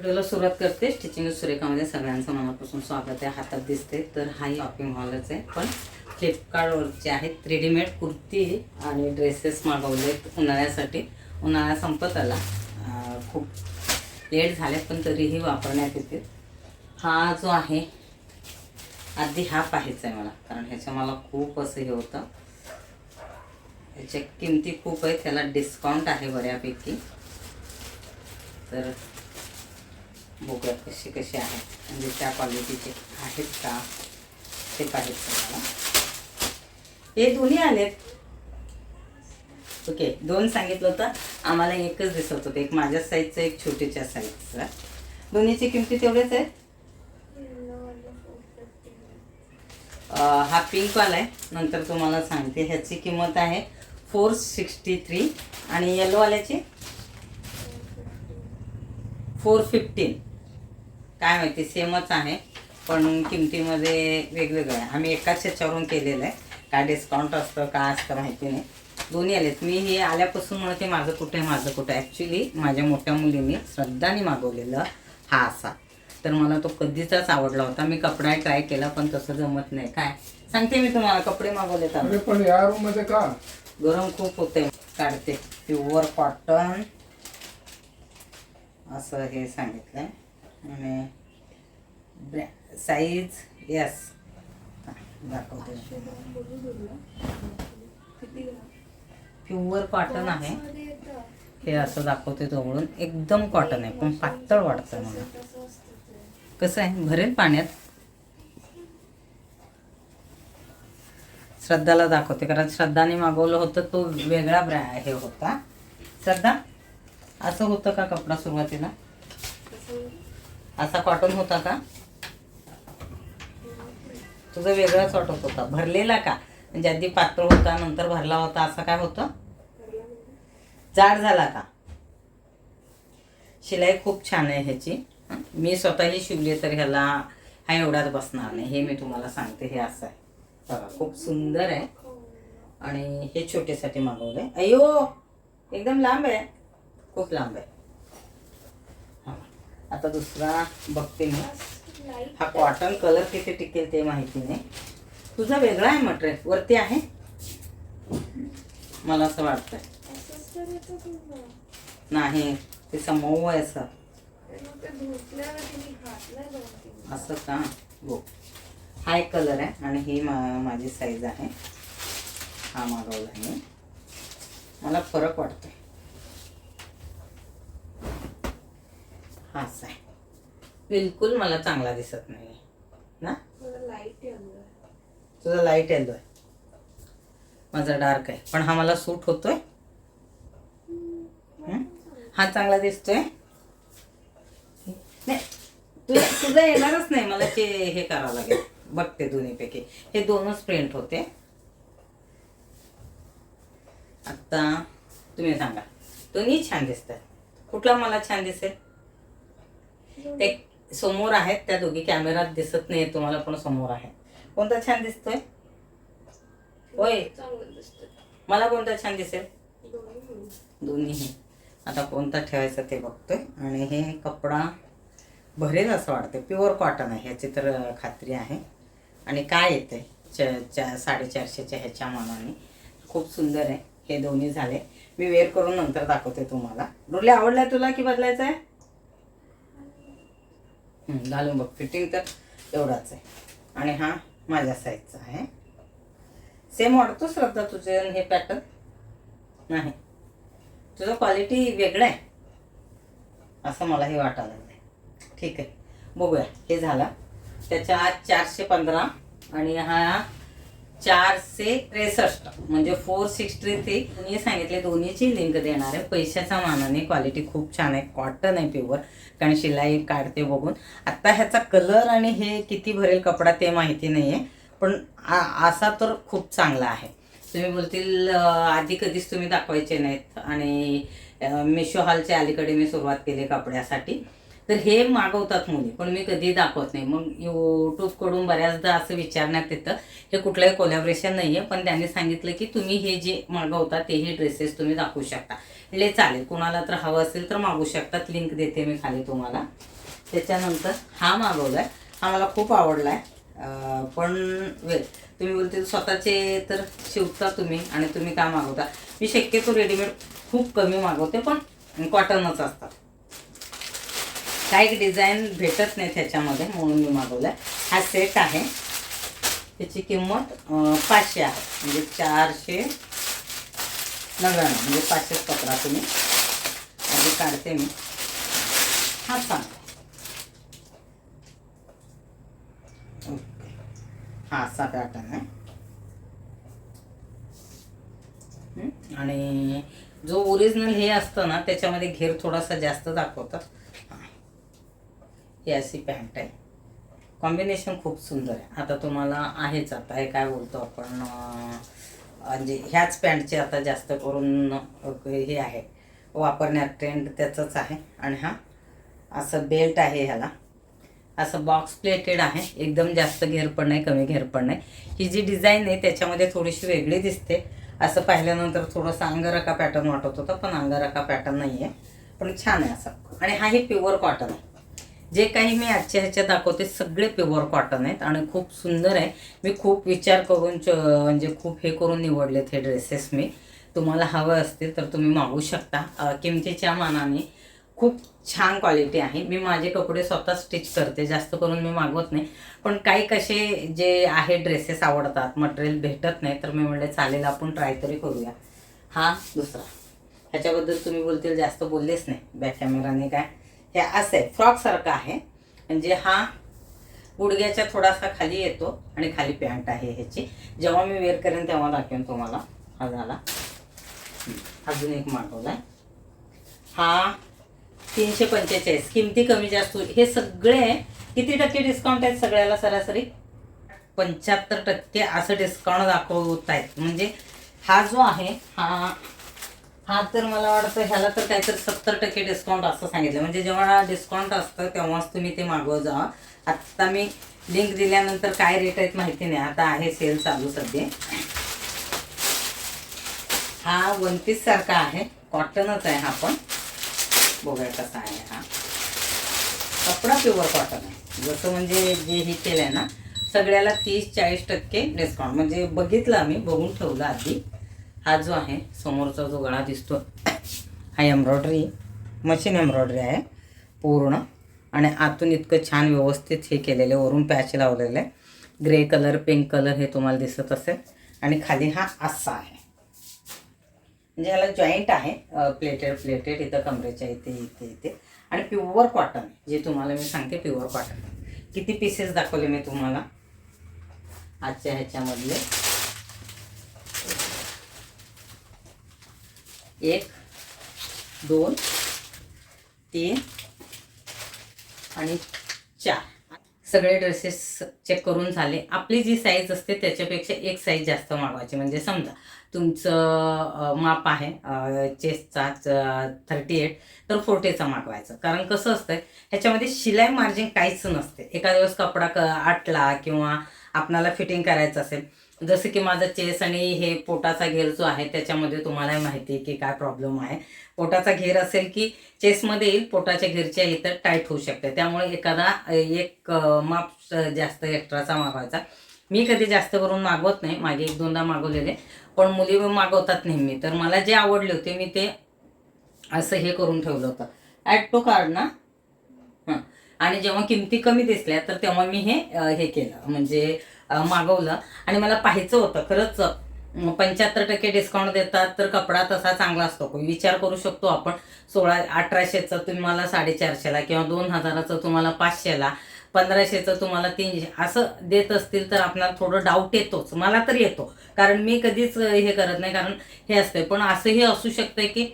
व्हिडिओला सुरुवात करते. स्टिचिंग सुरेखामध्ये सगळ्यांचं मनापासून स्वागत आहे. हातात दिसते तर हाही शॉपिंग हॉलच आहे. पण फ्लिपकार्टवरचे आहेत. रेडीमेड कुर्ती आणि ड्रेसेस मागवलेत उन्हाळ्यासाठी. उन्हाळा संपत आला. खूप लेट झाले पण तरीही वापरण्यात येते. हा जो आहे आधी हा पाहायचा आहे मला. कारण ह्याच्या मला खूप असं हे होतं. ह्याच्या किमती खूप आहे त्याला डिस्काउंट आहे बऱ्यापैकी. तर बघूया कशी कशी आहेत म्हणजे त्या क्वालिटीचे आहेत का ते पाहिजे तुम्हाला. हे दोन्ही आलेत. ओके दोन सांगितलं होतं. आम्हाला एकच दिसत होतं. एक माझ्या साईजचं एक छोटीच्या साईजचं दोन्हीची किमती तेवढेच आहेत? हा पिंकवाला आहे. नंतर तुम्हाला सांगते. ह्याची किंमत आहे फोर सिक्स्टी थ्री आणि येलोवाल्याची फोर फिफ्टीन काय माहिती सेमच आहे पण किमतीमध्ये वेगवेगळं आहे. आम्ही एकाच ह्याच्यावरून केलेलं आहे. काय डिस्काउंट असतं काय असतं माहिती नाही. दोन्ही आलेत. मी हे आल्यापासून म्हणते माझं कुठे आहे माझं कुठे ॲक्च्युली माझ्या मोठ्या मुलीने श्रद्धाने मागवलेलं हा असा. तर मला तो कधीचाच आवडला होता. मी कपडा ट्राय केला पण तसं जमत नाही. काय? सांगते मी तुम्हाला कपडे मागवले तर. पण या रूममध्ये का? गरम खूप होते काढते. प्युअर कॉटन असं हे सांगितलंय. आणि साईज यस दाखवते. प्युअर कॉटन आहे. हे असं दाखवते जवळून. एकदम कॉटन आहे. पण पातळ वाटतं मला. कसं आहे? भरेल पाण्यात. श्रद्धाला दाखवते. कारण श्रद्धाने मागवलं होतं तो वेगळा ब्रॅ हे होता. श्रद्धा असं होतं का कपडा सुरुवातीला? असा कॉटन होता का? तुझा वेगळाच वाटत होता. भरलेला का? म्हणजे आधी पातळ होता नंतर भरला होता असं काय होतं? जाड झाला का? शिलाई खूप छान आहे ह्याची. मी स्वतःही शिवली तर ह्याला हा एवढाच बसणार नाही. हे मी तुम्हाला सांगते हे असं आहे. बघा खूप सुंदर आहे. आणि हे छोटेसाठी मागवलं आहे अयो एकदम लांब आहे. खूप लांब आहे. आता दुसरा बघते मी. हा कॉटन कलर किती टिकेल ते माहिती नाही. तुझा वेगळा आहे मटेरियल. वरती आहे? मला असं वाटतंय. नाही ते समोर आहे असं. असं का? हो. हा एक कलर आहे आणि ही मा माझी साईज आहे. हा मागवला आहे. मी मला फरक वाटतोय. असा आहे. बिलकुल मला चांगला दिसत नाही ना? तुझा लाइट येलो आहे माझा डार्क आहे. पण हा मला सूट होतोय. हं? हा चांगला दिसतोय. नाही तुझं तुझं येणारच नाही. मला ते हे करावं लागेल. बघते दोन्हीपैकी. हे दोनच प्रिंट होते. आता तुम्ही सांगा. दोन्ही छान दिसतात. कुठला मला छान दिसेल? ते समोर आहेत त्या दोघी कॅमेरात दिसत नाही तुम्हाला पण समोर आहे कोणता छान दिसतोय? होय. मला कोणता छान दिसेल? दोन्हीही. आता कोणता ठेवायचा ते बघतोय. आणि हे कपडा भरेल असं वाटतं प्युअर कॉटन आहे ह्याची तर खात्री आहे. आणि काय येते च साडेचारशेच्या ह्याच्या मानाने. खूप सुंदर आहे. हे दोन्ही झाले. मी वेअर करून नंतर दाखवते तुम्हाला. डोले आवडलाय तुला की बदलायचं आहे घालून बघ. फिटिंग तर एवढाच आहे. आणि हा माझ्या साईजचा आहे. सेम वाटतो श्रद्धा तुझे हे पॅटर्न नाही. तुझं क्वालिटी वेगळं आहे. असं मलाही वाटायला लागलं ठीक आहे. बघूया. हे झाला. त्याच्या आत चारशे पंधरा आणि हा चारशे त्रेसष्ट. म्हणजे फोर सिक्स्टी थ्री मी सांगितले दोन्हीची लिंक देणार आहे. पैशाच्या मानाने क्वालिटी खूप छान आहे. कॉटन आहे प्युअर कारण शिलाई काढते बघून. आत्ता ह्याचा कलर आणि हे किती भरेल कपडा ते माहिती नाही आहे पण असा तर खूप चांगला आहे. तुम्ही बोलतील आधी कधीच तुम्ही दाखवायचे नाहीत. आणि मिशो हॉलच्या अलीकडे मी सुरुवात केली कपड्यासाठी. तर हे मागवतात मुली पण मी कधी दाखवत नाही. मग यूट्यूबकडून बऱ्याचदा असं विचारण्यात येतं हे कुठलंही कोलॅबरेशन नाही आहे पण त्यांनी सांगितलं की तुम्ही हे जे मागवता तेही ड्रेसेस तुम्ही दाखवू शकता. ले चालेल कुणाला तर हवं असेल तर मागू शकतात. लिंक देते मी खाली तुम्हाला. त्याच्यानंतर हा मागवलाय. हा मला खूप आवडला आहे पण वे तुम्ही बोलते स्वतःचे तर शिवता तुम्ही आणि तुम्ही का मागवता? मी शक्यतो रेडीमेड खूप कमी मागवते पण कॉटनच असतात. काही डिझाईन भेटत नाही त्याच्यामध्ये म्हणून मी मागवलाय. हा सेट आहे. त्याची किंमत पाचशे आहे. म्हणजे चारशे नव्याण्णव म्हणजे पाचशेच पकडा तुम्ही. आधी काढते मी. हा चांगला ओके. हा सात आठ आहे आणि जो ओरिजिनल हे असतं ना त्याच्यामध्ये घेर थोडासा जास्त दाखवतात. ही अशी पॅन्ट आहे. कॉम्बिनेशन खूप सुंदर आहे. आता तुम्हाला आहेच आता हे काय बोलतो आपण म्हणजे ह्याच पॅन्टचे आता जास्त करून हे आहे. वापरण्यात ट्रेंड त्याचंच आहे. आणि हा असं बेल्ट आहे ह्याला. असं बॉक्स प्लेटेड आहे. एकदम जास्त घेर पण नाही कमी घेर पण नाही. ही जी डिझाईन आहे त्याच्यामध्ये थोडीशी वेगळी दिसते. असं पाहिल्यानंतर थोडंसं अंगरका पॅटर्न वाटत होतं पण अंगरका पॅटर्न नाही आहे पण छान आहे असं. आणि हाही प्युअर कॉटन आहे. जे काही मी आजच्या ह्याच्यात दाखवते सगळे प्युअर कॉटन आहेत आणि खूप सुंदर आहे. मी खूप विचार करून च- म्हणजे खूप हे करून निवडलेत हे ड्रेसेस मी. तुम्हाला हवं असतील तर तुम्ही मागू शकता. किमतीच्या मानाने खूप छान क्वालिटी आहे. मी माझे कपडे स्वतः स्टिच करते. जास्त करून मी मागवत नाही. पण काही कसे जे आहे ड्रेसेस आवडतात मटेरियल भेटत नाही तर मी म्हणले चालेल आपण ट्राय तरी करूया. हा दुसरा. ह्याच्याबद्दल तुम्ही बोलतील जास्त बोललेच नाही. बॅक कॅमेराने काय? हे असं आहे. फ्रॉकसारखं आहे. म्हणजे हा गुडघ्याच्या थोडासा खाली येतो आणि खाली पॅन्ट आहे ह्याची. जेव्हा मी वेअर करेन तेव्हा दाखवेन तुम्हाला. हा झाला. अजून एक मागवलाय. हा तीनशे पंचेचाळीस. किमती कमी जास्त हे सगळे किती टक्के डिस्काउंट आहेत सगळ्याला सरासरी? पंच्याहत्तर टक्के असं डिस्काउंट दाखवत आहेत म्हणजे हा जो आहे हा हा तर मला वाटतं ह्याला तर काहीतरी सत्तर टक्के डिस्काउंट असं सांगितलं. म्हणजे जेव्हा डिस्काउंट असतं तेव्हाच तुम्ही ते मागवत जा. आत्ता मी लिंक दिल्यानंतर काय रेट आहेत माहिती नाही. आता आहे सेल चालू सध्या. हा वन पीस सारखा आहे. कॉटनच आहे हा पण. बघूया कसा आहे हा. कपडा प्युअर कॉटन आहे. जसं म्हणजे जे हे केलं आहे ना सगळ्याला तीस चाळीस टक्के डिस्काउंट म्हणजे बघितलं आम्ही बघून ठेवलं आधी. हा जो आहे समोरचा जो गळा दिसतो हा एम्ब्रॉयडरी मशीन एम्ब्रॉयडरी आहे पूर्ण. आणि आतून इतकं छान व्यवस्थित हे केलेलं आहे वरून पॅच लावलेलं आहे. ग्रे कलर पिंक कलर हे तुम्हाला दिसत असेल. आणि खाली हा असा आहे. म्हणजे याला जॉईंट आहे प्लेटेड प्लेटेड इथं कमरेच्या इथे इथे इथे. आणि प्युअर कॉटन जे तुम्हाला मी सांगते प्युअर कॉटन. किती पीसेस दाखवले मी तुम्हाला? आजच्या ह्याच्यामधले. एक दोन तीन आणि चार. सगळे ड्रेसेस चेक करून झाले. आपली जी साईज असते त्याच्यापेक्षा एक साईज जास्त मागवायची. म्हणजे समजा तुमचं माप आहे चेस्टचा थर्टी एट तर फोर्टीचा मागवायचं. कारण कसं असतं ह्याच्यामध्ये शिलाई मार्जिन काहीच नसते. एका दिवस कपडा क आटला किंवा आपणाला फिटिंग करायचं असेल जसं की माझा चेस आणि हे पोटाचा घेर जो आहे त्याच्यामध्ये तुम्हाला माहिती आहे की काय प्रॉब्लेम आहे. पोटाचा घेर असेल की चेसमध्ये येईल पोटाच्या घेरच्या इथं टाईट होऊ शकते. त्यामुळे एखादा एक माप जास्त एक्स्ट्राचा मागवायचा. मी कधी जास्त करून मागवत नाही मागे एक दोनदा मागवलेले पण मुली मागवतात नेहमी. तर मला जे आवडले होते मी ते असं हे करून ठेवलं होतं. ॲड टू कार्ड ना? हां. आणि जेव्हा किमती कमी दिसल्या तर तेव्हा मी हे हे केलं. म्हणजे मागवलं. आणि मला पाहायचं होतं खरंच पंच्याहत्तर टक्के डिस्काउंट देतात तर कपडा तसा चांगला असतो. विचार करू शकतो आपण सोळा अठराशेचं तुम्हाला साडेचारशेला किंवा दोन हजाराचं तुम्हाला पाचशेला पंधराशेचं तुम्हाला तीनशे असं देत असतील तर आपल्याला थोडं डाऊट येतोच. मला तर येतो. कारण मी कधीच हे करत नाही. कारण हे असते पण असंही असू शकतंय की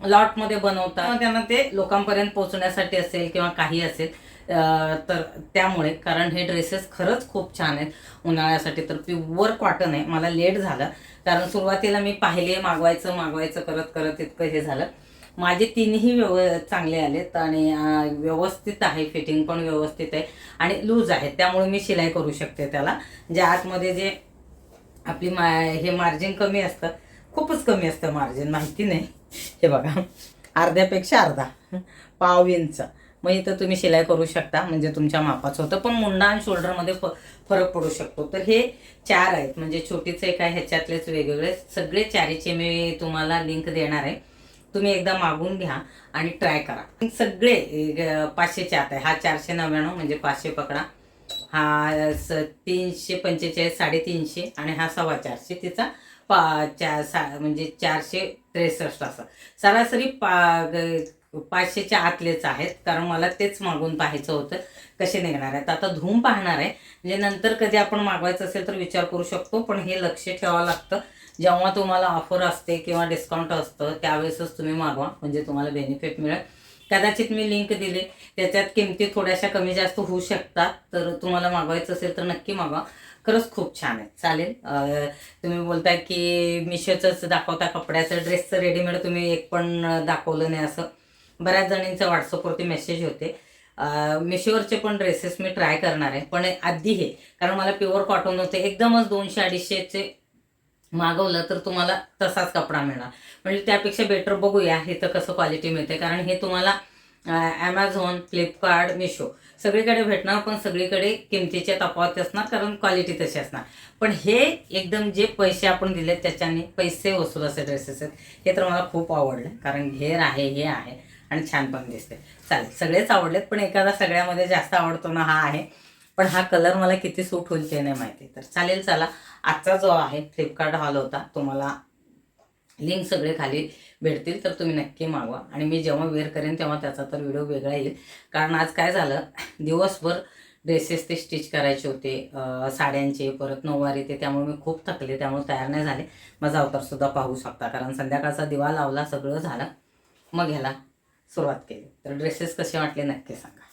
लॉटमध्ये बनवतात. त्यांना ते लोकांपर्यंत पोहोचण्यासाठी असेल किंवा काही असेल तर त्यामुळे कारण हे ड्रेसेस खरंच खूप छान आहेत. उन्हाळ्यासाठी तर प्युअर कॉटन आहे. मला लेट झालं. कारण सुरुवातीला मी पाहिले मागवायचं मागवायचं करत करत इतकं हे झालं. माझे तिन्ही व्यव चांगले आलेत आणि व्यवस्थित आहे. फिटिंग पण व्यवस्थित आहे. आणि लूज आहे त्यामुळे मी शिलाई करू शकते त्याला. जे आतमध्ये जे आपली मा हे मार्जिन कमी असतं. खूपच कमी असतं मार्जिन माहिती नाही. हे बघा. अर्ध्यापेक्षा अर्धा. पाव इंच. मग इथं तुम्ही शिलाई करू शकता म्हणजे तुमच्या मापाचं होतं. पण मुंडा आणि शोल्डरमध्ये फ फरक पडू शकतो. तर हे चार आहेत. म्हणजे छोटीचे काय ह्याच्यातलेच वेगवेगळे. सगळे चारीचे मी तुम्हाला लिंक देणार आहे. तुम्ही एकदा मागून घ्या आणि ट्राय करा. सगळे पाचशे पाचशेचे आत आहे हा चारशे नव्याण्णव म्हणजे पाचशे पकडा. हा स तीनशे पंचेचाळीस साडेतीनशे आणि हा सव्वा चारशे. तिचा पा चार सा म्हणजे चारशे त्रेसष्ट असा. सरासरी पा पाचशेच्या आतलेच आहेत कारण मला तेच मागून पाहायचं होतं कसे निघणार आहेत. आता धूम पाहणार आहे. म्हणजे नंतर कधी आपण मागवायचं असेल तर विचार करू शकतो पण हे लक्ष ठेवावं लागतं. जेव्हा तुम्हाला ऑफर असते किंवा डिस्काउंट असतं त्यावेळेसच तुम्ही मागवा म्हणजे तुम्हाला बेनिफिट मिळेल. कदाचित मी लिंक दिली त्याच्यात किमती थोड्याशा कमी जास्त होऊ शकतात तर तुम्हाला मागवायचं असेल तर नक्की मागवा. खरंच खूप छान आहे. चालेल. तुम्ही बोलताय की मिशोचंच दाखवता कपड्याचं ड्रेसचं रेडीमेड तुम्ही एक पण दाखवलं नाही असं. बऱ्याच जणींचं व्हॉट्सअपवरती मेसेज होते. मिशोवरचे पण ड्रेसेस मी ट्राय करणार आहे. पण आधी हे कारण मला प्युअर कॉटन होते. एकदमच दोनशे अडीचशेचे मागवलं तर तुम्हाला तसाच कपडा मिळणार. म्हणजे त्यापेक्षा बेटर बघूया हे तर कसं क्वालिटी मिळते कारण हे तुम्हाला ॲमेझॉन फ्लिपकार्ट मिशो सगळीकडे भेटणार पण सगळीकडे किमतीच्या तफावत असणार कारण क्वालिटी तशी असणार. पण हे एकदम जे पैसे आपण दिले त्याच्याने पैसे वसूल असे ड्रेसेस आहेत. हे तर मला खूप आवडलं कारण घेर आहे हे आहे. आणि छान पण दिसते. चालेल सगळेच आवडलेत पण एखादा सगळ्यामध्ये जास्त आवडतो ना हा आहे. पण हा कलर मला किती सूट होईल ते नाही माहिती. तर चालेल चला. आजचा जो आहे फ्लिपकार्ट हॉल होता तुम्हाला लिंक सगळे खाली भेटतील तर तुम्ही नक्की मागवा. आणि मी जेव्हा वेअर करेन तेव्हा त्याचा तर व्हिडिओ वेगळा येईल. कारण आज काय झालं दिवसभर ड्रेसेस ते स्टिच करायचे होते साड्यांचे परत नऊवारी ते त्यामुळे मी खूप थकले त्यामुळे तयार नाही झाले. माझा अवतारसुद्धा पाहू शकता कारण संध्याकाळचा दिवा लावला सगळं झालं. मग ह्याला सुरुवात केली. तर ड्रेसेस कसे वाटले नक्की सांगा.